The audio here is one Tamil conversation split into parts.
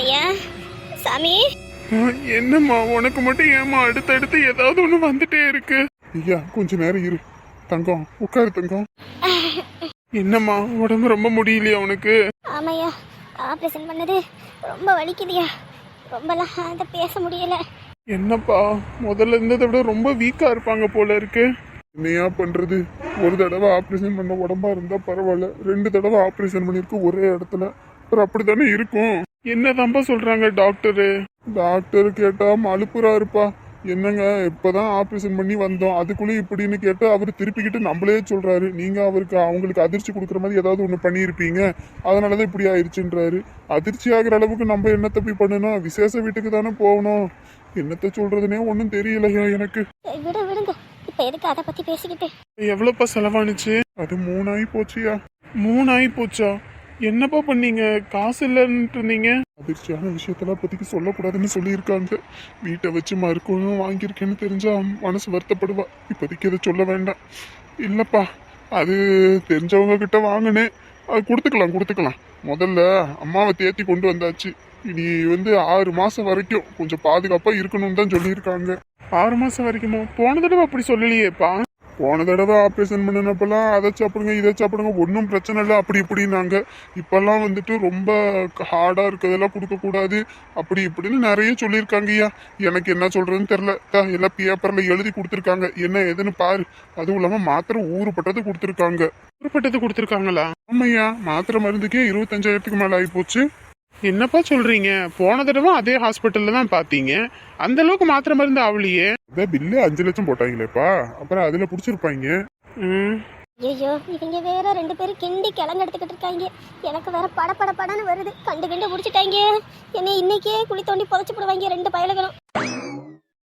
ஐயா சாமி? என்னம்மா உனக்கு மட்டும் ஏம்மா அடுத்தடுத்து ஏதாவது ஒண்ணு வந்துட்டே இருக்கு. ஐயா கொஞ்ச நேரம் இரு. தங்கம் உட்காரு தங்கம். என்னம்மா உடம்பு ரொம்ப முடியலையா உனக்கு? ஆமாய்யா ஆப்ரேஷன் பண்ணது ரொம்ப வலிக்குதுயா ரொம்பலாம் அதை பேச முடியல. என்னப்பா முதல்ல இருந்ததை விட ரொம்ப வீக்கா இருப்பாங்க போல இருக்கு. என்னையா பண்றது? ஒரு தடவை ஆபரேஷன் பண்ண உடம்பா இருந்தா பரவாயில்ல. ரெண்டு தடவை ஆபரேஷன் பண்ணிருக்கு ஒரே இடத்துல. அப்புறம் அப்படித்தானே இருக்கும்? என்னதான்ப்பா சொல்றாங்க டாக்டரு? டாக்டர் கேட்டா மலுப்புறா இருப்பா. என்னங்க இப்பதான் ஆபரேஷன் பண்ணி வந்தோம். அதுக்குள்ள இப்படின்னு கேட்டு அவர் திருப்பிக்கிட்டு நம்மளே சொல்றாரு. நீங்க அவருக்கு அவங்களுக்கு அதிர்ச்சி கொடுக்குற மாதிரி ஏதாவது ஒண்ணு பண்ணியிருப்பீங்க. அதனாலதான் இப்படி ஆயிடுச்சுன்றாரு அதிர்ச்சி ஆகுற அளவுக்கு நம்ம என்ன தப்பி பண்ணணும்? விசேஷ வீட்டுக்கு தானே போகணும். என்னத்த சொல்றதுனே ஒன்றும் தெரியலையா எனக்கு? விடு விடுங்க. இப்போ எதுக்கு அதை பற்றி பேசிக்கிட்டு? எவ்வளோப்பா செலவானுச்சு? அது மூணாயி போச்சியா? மூணாயி போச்சா? என்னப்பா பண்ணீங்க? காசு இல்லைன்ட்டு இருந்தீங்க? அதிர்ச்சியான விஷயத்தெல்லாம் இப்போதைக்கு சொல்லக்கூடாதுன்னு சொல்லியிருக்காங்க. வீட்டை வச்சு மறுக்கணும் வாங்கியிருக்கேன்னு தெரிஞ்சா மனசு வருத்தப்படுவா. இப்போதைக்கு அதை சொல்ல வேண்டாம். இல்லப்பா அது தெரிஞ்சவங்க கிட்ட வாங்கினேன். அது கொடுத்துக்கலாம் கொடுத்துக்கலாம். முதல்ல அம்மாவை தேத்தி கொண்டு வந்தாச்சு. இனி வந்து ஆறு மாசம் வரைக்கும் கொஞ்சம் பாதுகாப்பா இருக்கணும்னு தான் சொல்லியிருக்காங்க. ஆறு மாசம் வரைக்குமா? போன தடவை அப்படி சொல்லலையேப்பா. போன தடவை ஆப்ரேஷன் பண்ணினப்பெல்லாம் அதை சாப்பிடுங்க இதை சாப்பிடுங்க ஒன்றும் பிரச்சனை இல்லை அப்படி இப்படின்னாங்க. இப்பெல்லாம் வந்துட்டு ரொம்ப ஹார்டாக இருக்கிறதெல்லாம் கொடுக்கக்கூடாது அப்படி இப்படின்னு நிறைய சொல்லியிருக்காங்கய்யா எனக்கு என்ன சொல்றதுன்னு தெரில தா, எல்லாம் பேப்பரில் எழுதி கொடுத்துருக்காங்க. என்ன ஏதுன்னு பாரு. அதுவும் இல்லாமல் மாத்திரை ஊறுப்பட்டது கொடுத்துருக்காங்க. ஊறுப்பட்டது கொடுத்துருக்காங்களா? ஆமையா மாத்திரை மருந்துக்கே இருபத்தஞ்சாயிரத்துக்கு மேலே ஆகிப்போச்சு என்னப்பா சொல்றீங்க? போன தடவை அதே ஹாஸ்பிட்டல்ல தான் பாத்தீங்க. அந்த அளவுக்கு மாத்திரை மருந்து ஆவலையே. அதான் பில்லு அஞ்சு லட்சம் போட்டாங்களேப்பா. அப்புறம் அதுல புடிச்சிருப்பாங்க. ஐயோ இவங்க வேற ரெண்டு பேரும் கிண்டி கிளங்க எடுத்துக்கிட்டு இருக்காங்க. எனக்கு வேற பட பட படன்னு வருது. கண்டு கண்டு பிடிச்சிட்டாங்க. என்னை இன்னைக்கே குழி தோண்டி புதைச்சு போடுவாங்க ரெண்டு பயலுகளும்.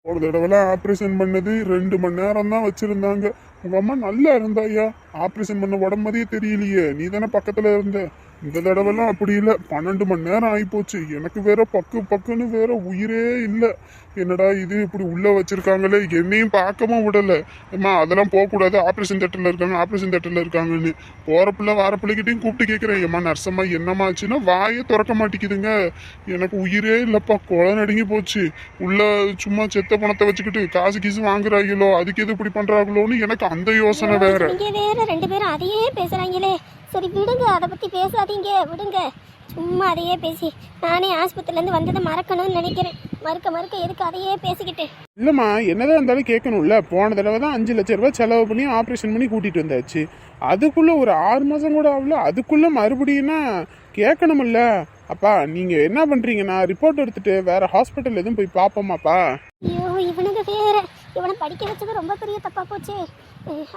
ஒரு தடவைலாம் ஆப்ரேஷன் பண்ணது ரெண்டு மணி நேரம் தான் வச்சிருந்தாங்க. உங்க அம்மா நல்லா இருந்தாயா? ஆப்ரேஷன் பண்ண உடம்பதே தெரியலையே. நீ தானே பக்கத்துல இருந்த. இந்த தடவைலாம் அப்படி இல்லை. பன்னெண்டு மணி நேரம் ஆகிப்போச்சு எனக்கு வேற பக்கு பக்குன்னு வேற உயிரே இல்லை. என்னடா இது இப்படி உள்ளே வச்சுருக்காங்களே? என்னையும் பார்க்கவும் விடலை. அம்மா அதெல்லாம் போகக்கூடாது ஆப்ரேஷன் தேட்டரில் இருக்காங்க ஆப்ரேஷன் தேட்டரில் இருக்காங்கன்னு. போற பிள்ளை வார பிள்ளைகிட்டையும் கூப்பிட்டு கேட்குறேன் ஏம்மா நர்சம்மா என்னம்மா ஆச்சுன்னா வாயே திறக்க மாட்டேங்குதுங்க. எனக்கு உயிரே இல்லைப்பா. கொலை நடுங்கி போச்சு. உள்ளே சும்மா செத்த பணத்தை வச்சுக்கிட்டு காசு கீசு வாங்குறாங்களோ? அதுக்கு எது இப்படி பண்ணுறாங்களோன்னு எனக்கு அந்த யோசனை வேற. வேற ரெண்டு பேரும் அதையே பேசுகிறாங்களே சரி விடுங்க. அதை பத்தி பேசாதீங்க. விடுங்க. சும்மா அதையே பேசி. நானே ஆஸ்பத்திரில இருந்து வந்ததை மறக்கணும்னு நினைக்கிறேன். மறுக்க மறுக்க எதுக்கு அதையே பேசிக்கிட்டு? இல்லம்மா என்னதான் இருந்தாலும் கேட்கணும்ல. போன தடவை தான் அஞ்சு லட்ச ரூபாய் செலவு பண்ணி ஆப்ரேஷன் பண்ணி கூட்டிட்டு வந்தாச்சு. அதுக்குள்ள ஒரு ஆறு மாசம் கூட ஆகல. அதுக்குள்ள மறுபடியும்னா கேட்கணும்ல. அப்பா நீங்க என்ன பண்றீங்கன்னா ரிப்போர்ட் எடுத்துட்டு வேற ஹாஸ்பிட்டல் எதுவும் போய் பாப்போமாப்பா ஐயோ இவனுங்க வேற. இவனை படிக்க வச்சது ரொம்ப பெரிய தப்பா போச்சு.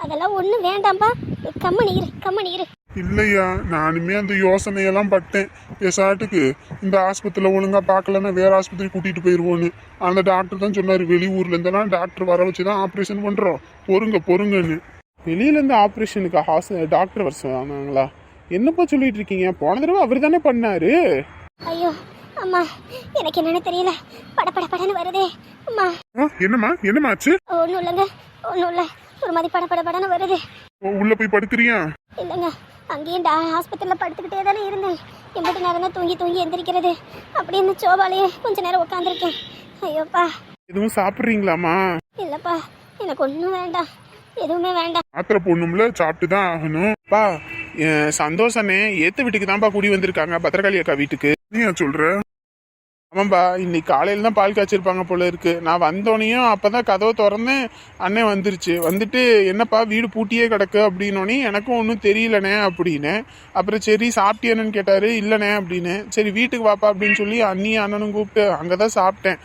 அதெல்லாம் ஒன்றும் வேண்டாம்பா கம்மனி இரு கம்மனி இரு. இல்லையா? நானுமே அந்த யோசனையெல்லாம் பட்டேன். பேசாட்டுக்கு இந்த ஆஸ்பத்திரியில் ஒழுங்கா பார்க்கலன்னா வேற ஆஸ்பத்திரி கூட்டிட்டு போயிடுவோன்னு அந்த டாக்டர் தான் சொன்னாரு வெளியூர்ல இருந்தெல்லாம் டாக்டர் வர வச்சு தான் ஆப்ரேஷன் பண்றோம். பொறுங்க பொறுங்கன்னு. வெளியில இருந்து ஆப்ரேஷனுக்கு ஹாஸ் டாக்டர் வர சொன்னாங்களா? என்னப்பா சொல்லிட்டு இருக்கீங்க? போன தடவை அவர் தானே பண்ணாரு. ஐயோ அம்மா எனக்கு என்னன்னு தெரியல. பட பட படன்னு வருதே. அம்மா. என்னம்மா? என்னமாச்சு? ஒன்றும் இல்லைங்க ஒன்றும் இல்லை. ஒரு மாதிரி பட பட படன்னு வருது. உள்ள போய் படுக்கிறியா? இல்லைங்க அங்கேயும் டா ஆஸ்பத்திரியில் படுத்துக்கிட்டே தானே இருந்தேன். எம்பிட்டு நேரம் தான் தூங்கி தூங்கி எந்திரிக்கிறது. அப்படியே இந்த சோபாலேயே கொஞ்ச நேரம் உட்காந்துருக்கேன் ஐயோப்பா. எதுவும் சாப்பிட்றீங்களாம்மா? இல்லைப்பா எனக்கு ஒன்றும் வேண்டாம். எதுவுமே வேண்டாம். மாத்திரை போடணும்ல சாப்பிட்டு தான் ஆகணும் பா சந்தோஷனே ஏத்து வீட்டுக்கு தான்ப்பா குடி வந்திருக்காங்க பத்திரகாளி அக்கா வீட்டுக்கு. நீ சொல்ற? ஆமாம்பா இன்னைக்கு காலையில் தான் பால் காய்ச்சிருப்பாங்க போல இருக்கு. நான் வந்தோனையும் அப்பதான் கதவை திறந்தேன் அண்ணன் வந்துருச்சு. வந்துட்டு என்னப்பா வீடு பூட்டியே கிடக்கு அப்படின்னோடனே எனக்கும் ஒன்றும் தெரியலண்ணே அப்படின்னு. அப்புறம் சரி சாப்பிட்டியண்ணன்னு கேட்டாரு. இல்லைண்ணே அப்படின்னு. சரி வீட்டுக்கு வாப்பா அப்படின்னு சொல்லி அண்ணியும் அண்ணனும் கூப்பிட்டு அங்கே தான் சாப்பிட்டேன்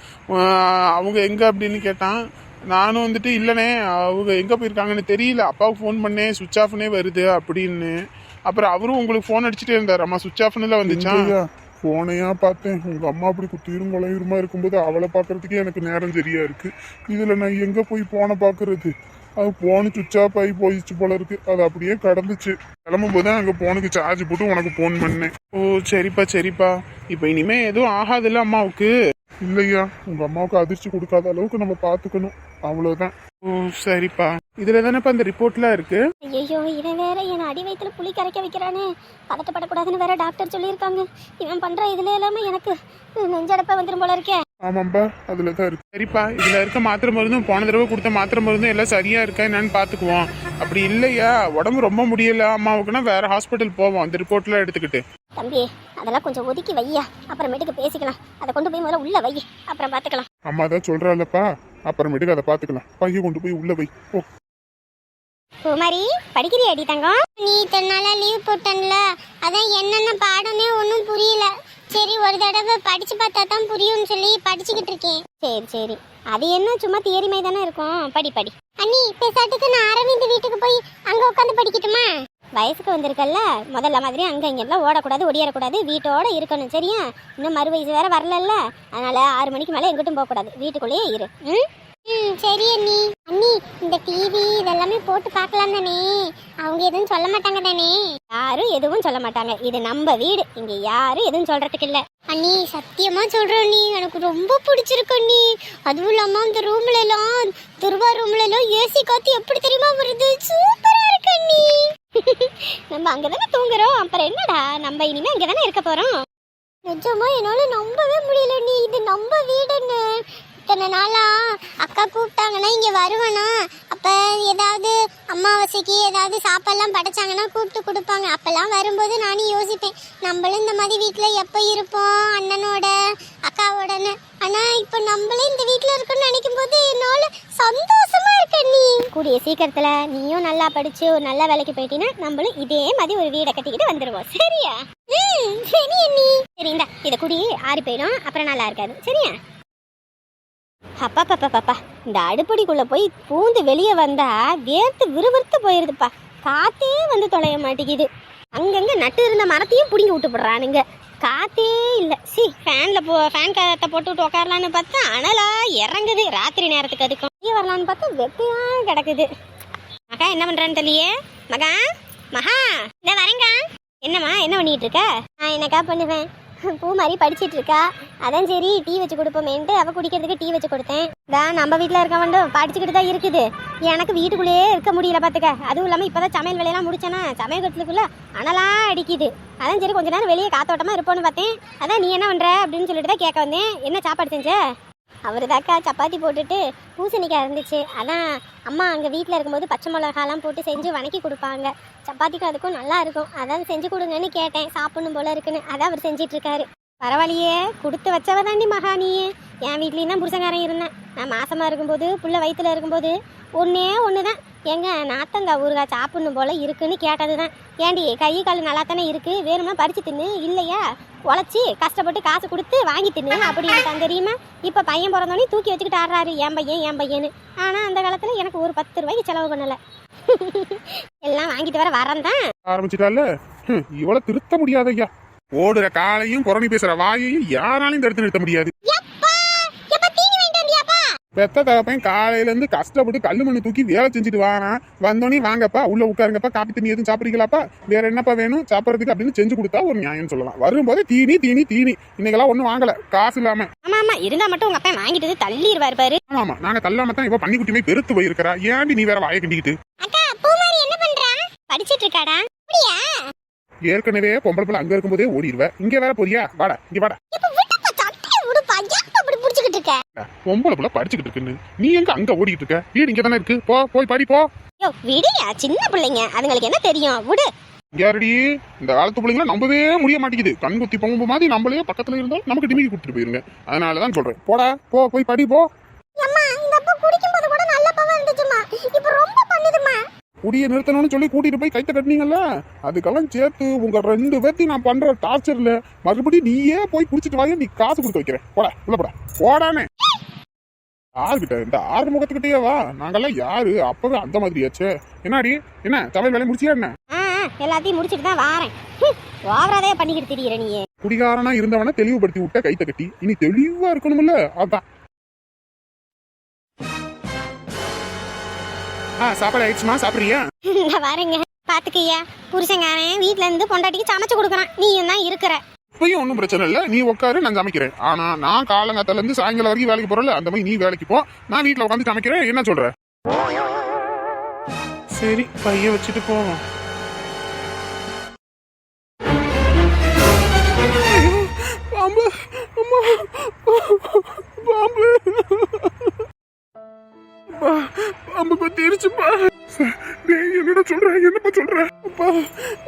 அவங்க எங்கே அப்படின்னு கேட்டான். நானும் வந்துட்டு இல்லைண்ணே அவங்க எங்கே போயிருக்காங்கன்னு தெரியல. அப்பாவுக்கு ஃபோன் பண்ணேன் சுவிச் ஆஃப்னே வருது அப்படின்னு. அப்புறம் அவரும் உங்களுக்கு ஃபோன் அடிச்சுட்டே இருந்தார். அம்மா சுவிச் ஆஃப்னுல வந்துச்சான் ஃபோனையா பார்த்தேன். உங்கள் அம்மா அப்படி குத்திரும் குலையுருமா இருக்கும்போது அவளை பார்க்கறதுக்கே எனக்கு நேரம் சரியா இருக்குது இதில் நான் எங்கே போய் போனை பார்க்குறது? அது ஃபோனு சுவிச் ஆஃப் ஆகி போயிடுச்சு போல இருக்குது அது அப்படியே கடந்துச்சு. கிளம்பும் போது அங்கே ஃபோனுக்கு சார்ஜ் போட்டு உனக்கு ஃபோன் பண்ணேன். ஓ சரிப்பா சரிப்பா. இப்போ இனிமேல் எதுவும் ஆகாதுல்ல அம்மாவுக்கு? இல்லையா உங்கள் அம்மாவுக்கு அதிர்ச்சி கொடுக்காத அளவுக்கு நம்ம பார்த்துக்கணும். அவ்வளவுதான். ஓ சரிப்பா. இதுல தானேப்பா அந்த ரிப்போர்ட்லாம் இருக்கு? ஐயோ இவன் வேற என் அடி வயித்துல புளி கரைக்க வைக்கிறானே. பதட்டப்படக்கூடாதுன்னு வேற டாக்டர் சொல்லியிருக்காங்க. இவன் பண்ற இதுல எல்லாமே எனக்கு நெஞ்சடப்ப வந்துரும் போல இருக்கே. ஆமாம்பா அதுல தான் இருக்கு. சரிப்பா இதுல இருக்க மாத்திரை மருந்தும் போன தடவை கொடுத்த மாத்திரை மருந்தும் எல்லாம் சரியா இருக்கா என்னன்னு பாத்துக்குவோம். அப்படி இல்லையா? உடம்பு ரொம்ப முடியல. அம்மாவுக்குன்னா வேற ஹாஸ்பிட்டல் போவோம். அந்த ரிப்போர்ட்லாம் எடுத்துக்கிட்டு. தம்பி அதெல்லாம் கொஞ்சம் ஒதுக்கி வையா. அப்புறமேட்டுக்கு பேசிக்கலாம். அதை கொண்டு போய் முதல்ல உள்ள வை. அப்புறம் பார்த்துக்கலாம் அம்மா தான் சொல்றாளப்பா. அப்புறமேட்டுக்கு அதை பாத்துக்கலாம் பையன் கொண்டு போய் உள்ள போய் ஓ குமரி படிக்கிறியாடி தங்கம்? நீ இத்தனை நாளா லீவ் போட்டன்ல. அதான் என்னென்ன பாடமே ஒன்றும் புரியல. சரி ஒரு தடவை படிச்சு பார்த்தா தான் புரியும்னு சொல்லி படிச்சுக்கிட்டு இருக்கேன். சரி சரி. அது என்ன சும்மா தியரி மாதிரி தானே இருக்கும். படி படி. அண்ணி பெசாட்டுக்கு நான் அரவிந்த் வீட்டுக்கு போய் அங்க உட்காந்து படிக்கட்டுமா? வயசுக்கு வந்திருக்கல்ல. முதல்ல மாதிரி அங்க இங்கெல்லாம் ஓடக்கூடாது ஒடியாரக்கூடாது வீட்டோட இருக்கணும் சரியா? இன்னும் மறு வயசு வேற வரலல்ல. அதனால ஆறு மணிக்கு மேலே எங்கிட்டும் போகக்கூடாது. வீட்டுக்குள்ளேயே இரு. ம் சரி அண்ணி. இந்த டிவி இதெல்லாமே போட்டு பார்க்கலாம் தானே? அவங்க எதுவும் சொல்ல மாட்டாங்க தானே? யாரும் எதுவும் சொல்ல மாட்டாங்க. இது நம்ம வீடு. இங்க யாரும் எதுவும் சொல்றதுக்கு இல்ல. அண்ணி சத்தியமா சொல்றேன் நீ எனக்கு ரொம்ப பிடிச்சிருக்கு நீ அதுவும் இல்லாம அந்த ரூம்ல எல்லாம் துருவா ரூம்ல எல்லாம் ஏசி காத்து எப்படி தெரியுமா வருது? சூப்பரா இருக்கு அண்ணி. நம்ம அங்கதானே தூங்குறோம். அப்புறம் என்னடா? நம்ம இனிமே அங்கதானே இருக்க போறோம்? நிஜமா என்னால நம்பவே முடியல நீ இது நம்ம வீடுன்னு. இத்தனை நாளா அக்கா கூப்பிட்டாங்கன்னா இங்கே வருவேனா? அப்போ ஏதாவது அமாவாசைக்கு ஏதாவது சாப்பாடுலாம் படைச்சாங்கன்னா கூப்பிட்டு கொடுப்பாங்க. அப்போல்லாம் வரும்போது நானும் யோசிப்பேன் நம்மளும் இந்த மாதிரி வீட்டில் எப்போ இருப்போம் அண்ணனோட அக்காவோடன்னு. ஆனால் இப்போ நம்மளே இந்த வீட்டில் இருக்கோம்னு நினைக்கும் போது என்னால் சந்தோஷமா இருக்க நீ. கூடிய சீக்கிரத்தில் நீயும் நல்லா படித்து ஒரு நல்ல வேலைக்கு போயிட்டீங்கன்னா நம்மளும் இதே மாதிரி ஒரு வீடை கட்டிக்கிட்டு வந்துடுவோம் சரியா? ம் சரி நீ. சரி இந்த இதை குடி ஆறி போயிடும். அப்புறம் நல்லா இருக்காது. சரியா? அப்பா பாப்பா பாப்பா இந்த அடுப்படிக்குள்ளே போய் பூந்து வெளியே வந்தா வேர்த்து விறுவிறுத்து போயிருதுப்பா. காத்தே வந்து தொலைய மாட்டேங்குது. அங்கங்க நட்டு இருந்த மரத்தையும் பிடிங்கி விட்டு போடுறானுங்க. காத்தே இல்லை. சி ஃபேனில் போ ஃபேன் காத்தை போட்டு விட்டு உட்காரலான்னு பார்த்தா அனலா இறங்குது. ராத்திரி நேரத்துக்கு அதுக்கும். வெளியே வரலான்னு பார்த்தா வெப்பையா கிடக்குது. மகா என்ன பண்ணுறான்னு தெரியலையே? மகா? மகா? இந்த வரேங்க என்னம்மா என்ன பண்ணிட்டு இருக்க? நான் என்னக்கா பண்ணுவேன்? பூ மாதிரி படிச்சிட்டு இருக்கா அதான் சரி டீ வச்சு கொடுப்போமேன்ட்டு அவ குடிக்கிறதுக்கு டீ வச்சு கொடுத்தேன். தான் நம்ம வீட்டில் இருக்க வேண்டும் படிச்சுக்கிட்டு தான் இருக்குது. எனக்கு வீட்டுக்குள்ளேயே இருக்க முடியல பார்த்துக்க அதுவும் இல்லாமல் இப்போ தான் சமையல் வேலையெல்லாம் முடிச்சேனா சமையல் கட்டுக்குள்ள அனலாக அடிக்குது. அதான் சரி கொஞ்ச நேரம் வெளியே காத்தோட்டமாக இருப்போன்னு பார்த்தேன். அதான் நீ என்ன பண்ணுற அப்படின்னு சொல்லிட்டு தான் கேட்க வந்தேன். என்ன சாப்பாடு செஞ்ச? அவர் தாக்கா சப்பாத்தி போட்டுட்டு பூசணிக்காய் இருந்துச்சு. அதான் அம்மா அங்கே வீட்டில் இருக்கும்போது பச்சை மிளகாலாம் போட்டு செஞ்சு வணக்கி கொடுப்பாங்க. சப்பாத்திக்கும் அதுக்கும் நல்லா இருக்கும். அதான் செஞ்சு கொடுங்கன்னு கேட்டேன். சாப்பிடணும் போல இருக்குன்னு. அதான் அவர் செஞ்சிட்டு இருக்காரு பரவாயில்லையே கொடுத்து வச்சவதாண்டி மகானியே என் வீட்லேயும் தான் புருஷங்காரன் இருந்தேன். நான் மாசமா இருக்கும்போது புள்ள வயித்துல இருக்கும்போது ஒன்றே ஒன்று தான் எங்க நாத்தங்காய் ஊறுகாய் சாப்பிடணும் போல இருக்குன்னு கேட்டது தான் ஏண்டி கை கால் நல்லா தானே இருக்கு? வேணுமா பறிச்சு தின்னு? இல்லையா? உழைச்சி கஷ்டப்பட்டு காசு கொடுத்து வாங்கி தின்னு. அப்படின்னு தெரியுமா? இப்போ பையன் பிறந்தோடனே தூக்கி வச்சுக்கிட்டு ஆடுறாரு. என் பையன் என் பையன்னு. ஆனால் அந்த காலத்தில் எனக்கு ஒரு பத்து ரூபாய்க்கு செலவு பண்ணலை. எல்லாம் வாங்கிட்டு வர வரேன் தான். ஆரம்பிச்சிட்டால? இவள திருத்த முடியாதையா ஓடுற காலையும் புறணி பேசுற வாயையும் யாராலையும் தடுத்து நிறுத்த முடியாது. பெத்த தகப்பன் காலையில இருந்து கஷ்டப்பட்டு கல்லு மண்ணு தூக்கி வேலை செஞ்சுட்டு வாரான். வந்தோடனே வாங்கப்பா உள்ள உட்காருங்கப்பா காப்பி தண்ணி எதுவும் சாப்பிடுறீங்களாப்பா? வேற என்னப்பா வேணும்? சாப்பிட்றதுக்கு அப்படின்னு செஞ்சு கொடுத்தா ஒரு நியாயம் சொல்லலாம். வரும்போது தீனி தீனி தீனி. இன்னைக்கெல்லாம் ஒன்றும் வாங்கல. காசு இல்லாம. ஆமா ஆமா. இருந்தா மட்டும் உங்க அப்பா வாங்கிட்டு தள்ளிடுவாரு பாரு. ஆமா ஆமா. நாங்க தள்ளாம தான் இப்ப பண்ணி குட்டியுமே பெருத்து போயிருக்கிறா. ஏன்டி நீ வேற வாயை கண்டிக்கிட்டு? அக்கா பூமாரி என்ன பண்றா? படிச்சிட்டு இருக்காடா ஏற்கனவே பொம்பளை பிள்ளை அங்க இருக்கும்போதே ஓடிடுவ. இங்க வேற போறியா? வாடா இங்க வாடா. இருக்க. பொம்பளை பிள்ளை படிச்சுக்கிட்டு இருக்குன்னு. நீ எங்க அங்க ஓடிட்டு இருக்க? வீடு இங்க தானே இருக்கு. போ போய் படி போ. யோ விடியா சின்ன பிள்ளைங்க. அதுங்களுக்கு என்ன தெரியும்? விடு. யாரடி? இந்த காலத்து பிள்ளைங்கள நம்பவே முடிய மாட்டேங்குது. கண் குத்தி பொம்பு மாதிரி நம்மளே பக்கத்துல இருந்தாலும் நமக்கு டிமிக்கி கொடுத்துட்டு போயிருங்க. அதனாலதான் சொல்றேன். போடா போ போய் படி போ. குடிய நிறுத்தணும்னு சொல்லி கூட்டிட்டு போய் கைத்த கட்டினீங்கல்ல? அதுக்கெல்லாம் சேர்த்து உங்க ரெண்டு பேர்த்தையும் நான் பண்ற டார்ச்சர்ல மறுபடியும் நீயே போய் குடிச்சிட்டு வாங்க நீ காசு கொடுத்து வைக்கிறேன். போடா உள்ள போடா. போடானே யாருக்கிட்ட இந்த ஆறு முகத்துக்கிட்டே வா. நாங்கெல்லாம் யாரு? அப்பவே அந்த மாதிரியாச்சே என்னடி? என்ன சமையல் வேலையை முடிச்சியா என்ன? எல்லாத்தையும் முடிச்சிட்டு தான் வாரேன். ஓவராதே பண்ணிக்கிட்டு திரியிற நீ குடிகாரனா இருந்தவன தெளிவுபடுத்தி விட்ட கைத்த கட்டி இனி தெளிவா இருக்கணும்ல அதான். ஆ சாப்பாடு ஆயிடுச்சுமா? சாப்பிடுறியா? இந்த வரேங்க பாத்துக்கையா? புருஷங்காரன் வீட்ல இருந்து பொண்டாட்டிக்கு சமைச்சு கொடுக்குறான். நீயும் தான் இருக்கிற. இப்பயும் ஒன்றும் பிரச்சனை இல்லை. நீ உட்காரு நான் சமைக்கிறேன். ஆனா நான் காலங்காத்தால இருந்து சாயங்காலம் வரைக்கும் வேலைக்கு போறல அந்த மாதிரி நீ வேலைக்கு போ. நான் வீட்ல உட்காந்து சமைக்கிறேன். என்ன சொல்ற? சரி பைய வச்சுட்டு போவோம்.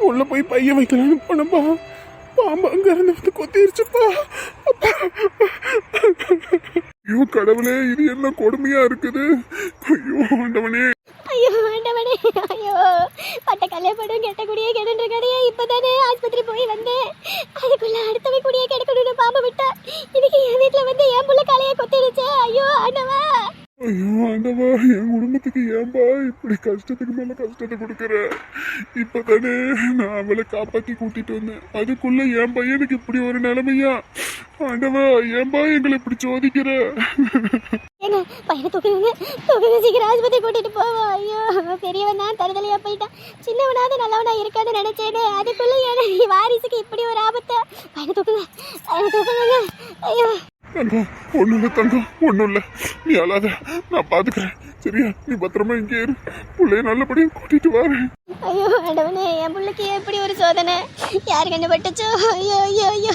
உள்ள போய் பைய வைக்கலாம்னு போனப்பா பாம்பு அங்க இருந்து வந்து கொத்திருச்சுப்பா. ஐயோ கடவுளே இது என்ன கொடுமையா இருக்குது? ஐயோ ஆண்டவனே. ஐயோ ஆண்டவனே ஐயோ. பட்ட கல்லே படம் கெட்ட குடியே கெடுன்ற கடையே இப்பதானே ஆஸ்பத்திரி போய் வந்தேன். அதுக்குள்ள அடுத்தவன் குடியே கெடுக்கணும்னு பாம்பு விட்டா இன்னைக்கு என் வீட்டுல வந்து என் புள்ள காலையை கொத்திடுச்சே ஐயோ ஆண்டவா. ஐயோ ஆண்டவா என் குடும்பத்துக்கு ஏன்பா இப்படி கஷ்டத்துக்கு மேலே கஷ்டத்தை கொடுக்குற? இப்பதானே நான் அவளை காப்பாத்தி கூட்டிட்டு வந்தேன். அதுக்குள்ள என் பையனுக்கு இப்படி ஒரு நிலைமையா? ஆண்டவா ஏன்பா எங்களை இப்படி சோதிக்கிற? என்ன பையனை தூக்குங்க தூக்குங்க சீக்கிரம் ஆஸ்பத்திரி கூட்டிட்டு போவோம் ஐயோ பெரியவன் தான் தருதலையா போயிட்டான். சின்னவனாவது நல்லவனா இருக்கான்னு நினைச்சேனே அதுக்குள்ளே எனக்கு வாரிசுக்கு இப்படி ஒரு ஆபத்து? பையனை தூக்குங்க பையனை தூக்குங்க ஐயோ. தங்கம் ஒண்ணும் இல்ல தங்கம் ஒண்ணும் இல்ல நீ அழாத நான் பாத்துக்கிறேன். சரியா? நீ பத்திரமா இங்கே இரு. பிள்ளைய நல்லபடியா கூட்டிட்டு வரேன் ஐயோ ஆண்டவனே என் பிள்ளைக்கு எப்படி ஒரு சோதனை? யார் கண்டுபட்டுச்சோ? ஐயோ ஐயோ ஐயோ.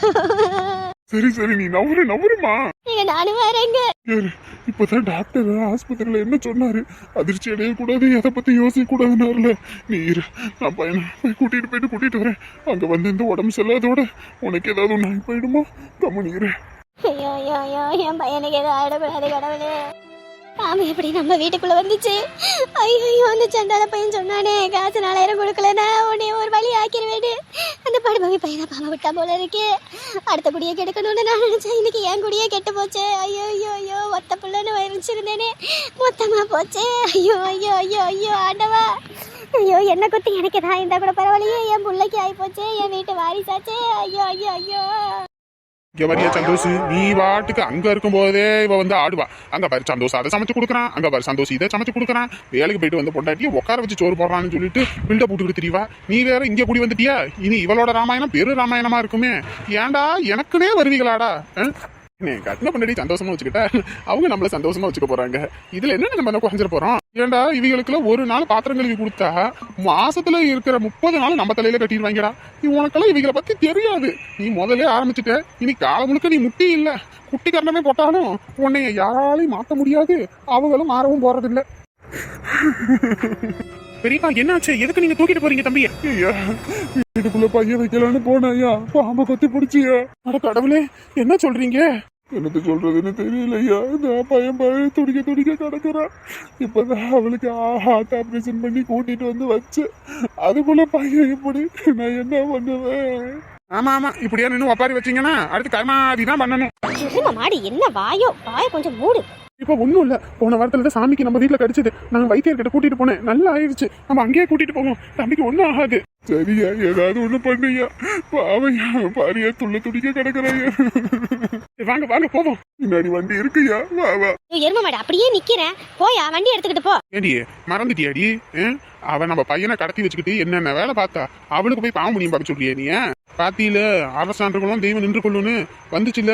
சரி சரி நீ நவரு நவருமா நீங்க நானும் வரேங்க. யாரு இப்பதான் டாக்டர் ஆஸ்பத்திரியில என்ன சொன்னாரு? அதிர்ச்சி அடையக்கூடாது எதை பத்தி யோசிக்க கூடாதுன்னாருல நீ இரு நான் பையனை போய் கூட்டிட்டு போயிட்டு கூட்டிட்டு வரேன். அங்க வந்து இந்த உடம்பு செல்லாதோட உனக்கு ஏதாவது ஒன்று போயிடுமா? கம்மனி இரு. ஐயோ ஐயோ ஐயோ என் பையனுக்கு எதுவும் ஆயிடக்கூடாது கடவுளே. ஆமா எப்படி நம்ம வீட்டுக்குள்ள வந்துச்சு? ஐயோ ஐயோ அந்த சண்டால பையன் சொன்னானே காசு நாலாயிரம் கொடுக்கலனா உன்னை ஒரு வழி ஆக்கிடுவேன்னு அந்த படுபவி பையனை பாம விட்டா போல இருக்கு. அடுத்த குடியை கெடுக்கணும்னு நான் நினைச்சேன். இன்னைக்கு என் குடியே கெட்டு போச்சு. ஐயோ ஐயோ ஐயோ ஒத்த புள்ளன்னு வச்சிருந்தேனே மொத்தமா போச்சே. ஐயோ ஐயோ ஐயோ ஐயோ ஆண்டவா. ஐயோ என்ன குத்தி எனக்கு தான் இருந்தா கூட பரவாயில்லையே. என் பிள்ளைக்கு ஆகி போச்சு என் வீட்டு வாரிசாச்சு. ஐயோ ஐயோ ஐயோ. இங்க வரியா சந்தோஷ். நீ வாட்டுக்கு அங்க இருக்கும் போதே இவ வந்து ஆடுவா. அங்க பாரு சந்தோஷ் அதை சமைச்சு கொடுக்குறான் அங்க பாரு சந்தோஷ் இதை சமைச்சு கொடுக்குறான் வேலைக்கு போயிட்டு வந்து பொண்டாட்டியை உட்கார வச்சு சோறு போடுறான்னு சொல்லிட்டு பில்ட போட்டுக்கிட்டு தெரியவா நீ வேற இங்க கூடி வந்துட்டியா? இனி இவளோட ராமாயணம் பெரு ராமாயணமா இருக்குமே. ஏன்டா எனக்குனே வருவீங்களாடா? ஆ? கட்டின பண்ணி சந்தோஷமா வச்சுக்கிட்டா? அவங்க நம்மள சந்தோஷமா வச்சுக்க போறாங்க. இதுல என்ன நம்ம என்ன குறைஞ்சிட போறோம்? ஏன்டா இவங்களுக்குலாம் ஒரு நாள் பாத்திரம் கழுவி கொடுத்தா மாசத்துல இருக்கிற முப்பது நாள் நம்ம தலையில கட்டிடுவாங்கடா. நீ உனக்கெல்லாம் இவங்கள பத்தி தெரியாது. நீ முதல்ல ஆரம்பிச்சுட்ட. இனி காலம் முழுக்க நீ முட்டி இல்ல. குட்டி கரணமே போட்டாலும் உன்னைய யாராலையும் மாத்த முடியாது. அவங்களும் மாறவும் போறதில்லை. பெரியப்பா என்னாச்சு? எதுக்கு நீங்க தூக்கிட்டு போறீங்க தம்பி? ஐயா வீட்டுக்குள்ள பையன் வைக்கலான்னு போனாயா பாம்பை கொத்தி பிடிச்சியா. அட கடவுளே என்ன சொல்றீங்க? என்னத்த சொல்றதுன்னு தெரியலையா இந்த பையன் பையன் துடிக்க துடிக்க கிடக்குறான். இப்பதான் அவளுக்கு ஹார்ட் ஆபரேஷன் பண்ணி கூட்டிட்டு வந்து வச்சு. அதுக்குள்ள பையன் இப்படி நான் என்ன பண்ணுவேன்? ஆமா ஆமா. இப்படியா நின்று ஒப்பாரி வச்சீங்கன்னா அடுத்து கர்மாதி தான் பண்ணணும் மாடி என்ன வாயோ? வாய கொஞ்சம் மூடு. இப்போ ஒன்றும் இல்லை. போன வாரத்தில் தான் சாமிக்கு நம்ம வீட்டில் கடிச்சது. நாங்கள் வைத்தியர்கிட்ட கூட்டிகிட்டு போனேன். நல்லா ஆயிடுச்சு. நம்ம அங்கேயே கூட்டிகிட்டு போவோம். தம்பிக்கு ஒன்றும் ஆகாது. சரியா ஏதாவது ஒண்ணு பண்ணுயா பாவையா பாரியா துள்ள துடிக்க கிடக்குறையா வாங்க வாங்க போவோம். பின்னாடி வண்டி இருக்குயா வா வா. எருமை மாடு அப்படியே நிக்கிறேன் போயா வண்டி எடுத்துக்கிட்டு போ. ஏடி மறந்துட்டியாடி? அவன் நம்ம பையனை கடத்தி வச்சுக்கிட்டு என்னென்ன வேலை பார்த்தா அவனுக்கு போய் பாவம் முடியும் பார்க்க சொல்றியா நீ பாத்தியில அரசாண்டுகளும் தெய்வம் நின்று கொள்ளுன்னு வந்துச்சுல.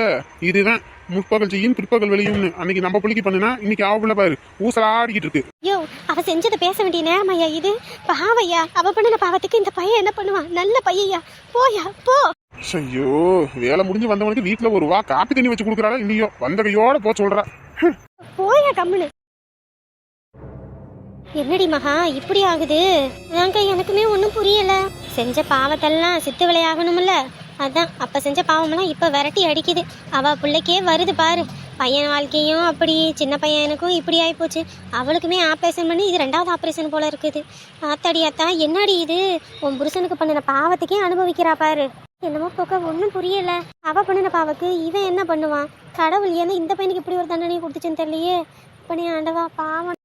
இதுதான் முற்பகல் செய்யும் பிற்பகல் விளையும்னு. அன்னைக்கு நம்ம புள்ளிக்கு பண்ணுனா இன்னைக்கு புள்ள பாரு ஊசலாடிக்கிட்டு இருக்கு. ஐயோ அவ செஞ்சதை பேச வேண்டிய நேரமையா இது. பாவையா அவ பண்ணின பாவத்துக்கு இந்த பையன் என்ன பண்ணுவான்? நல்ல பையையா போயா போ ஐயோ வேலை முடிஞ்சு வந்தவனுக்கு வீட்டுல ஒரு வா காப்பி தண்ணி வச்சு கொடுக்குறாளா இல்லையோ? வந்த கையோட போ சொல்றா. போயா கம்முனு. என்னடி மகா இப்படி ஆகுது? அதாங்க எனக்குமே ஒன்றும் புரியல. செஞ்ச பாவத்தெல்லாம் சித்து விளையாகணும்ல. அதான் அப்ப செஞ்ச பாவமெல்லாம் இப்ப விரட்டி அடிக்குது. அவ பிள்ளைக்கே வருது பாரு. பையன் வாழ்க்கையும் அப்படி சின்ன பையனுக்கும் இப்படி ஆகிப்போச்சு அவளுக்குமே ஆப்ரேஷன் பண்ணி இது ரெண்டாவது ஆப்ரேஷன் போல் இருக்குது. ஆத்தாடி அத்தா என்னடி இது? உன் புருஷனுக்கு பண்ணின பாவத்துக்கே அனுபவிக்கிறா பாரு. என்னமோ போக்க ஒன்றும் புரியல. அவ பண்ணின பாவக்கு இவன் என்ன பண்ணுவான்? கடவுள் ஏன்னா இந்த பையனுக்கு இப்படி ஒரு தண்டனையை கொடுத்துச்சுன்னு தெரியலையே. பண்ணி ஆண்டவா பாவம்.